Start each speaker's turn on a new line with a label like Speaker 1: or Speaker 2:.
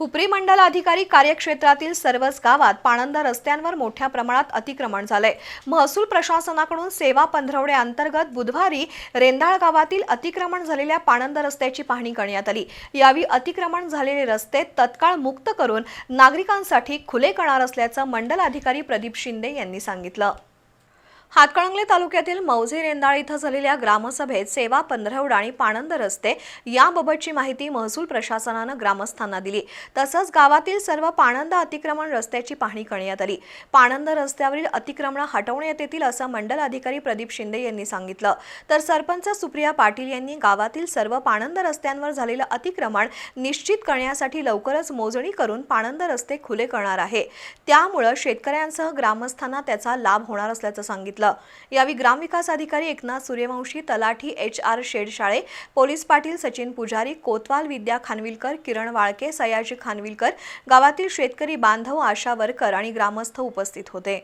Speaker 1: हुपरी मंडल अधिकारी कार्यक्षेत्रातील सर्वच गावात पाणंद रस्त्यांवर मोठ्या प्रमाणात अतिक्रमण झालंय. महसूल प्रशासनाकडून सेवा पंधरवडे अंतर्गत बुधवारी रेंदाळ गावातील अतिक्रमण झालेल्या पाणंद रस्त्याची पाहणी करण्यात आली. यावेळी अतिक्रमण झालेले रस्ते तत्काळ मुक्त करून नागरिकांसाठी खुले करणार असल्याचं मंडल अधिकारी प्रदीप शिंदे यांनी सांगितलं. हातकणंगले तालुक्यातील मौजे रेंदाळ इथं झालेल्या ग्रामसभेत सेवा पंधरवडा आणि पाणंद रस्ते याबाबतची माहिती महसूल प्रशासनानं ग्रामस्थांना दिली. तसंच गावातील सर्व पाणंद अतिक्रमण रस्त्याची पाहणी करण्यात आली. पाणंद रस्त्यावरील अतिक्रमण हटवण्यात येतील असं मंडल अधिकारी प्रदीप शिंदे यांनी सांगितलं. तर सरपंच सुप्रिया पाटील यांनी गावातील सर्व पाणंद रस्त्यांवर झालेलं अतिक्रमण निश्चित करण्यासाठी लवकरच मोजणी करून पाणंद रस्ते खुले करणार आहे. त्यामुळं शेतकऱ्यांसह ग्रामस्थांना त्याचा लाभ होणार असल्याचं सांगितलं. सांगितलं. यावेळी ग्रामविकास अधिकारी एकनाथ सूर्यवंशी तलाठी H R Shedshale police Patil Sachin Pujari कोतवाल विद्या खानविलकर किरण वाळके सयाजी खानविलकर गावातील शेतकरी बांधव आशा वरकर आणि ग्रामस्थ उपस्थित होते.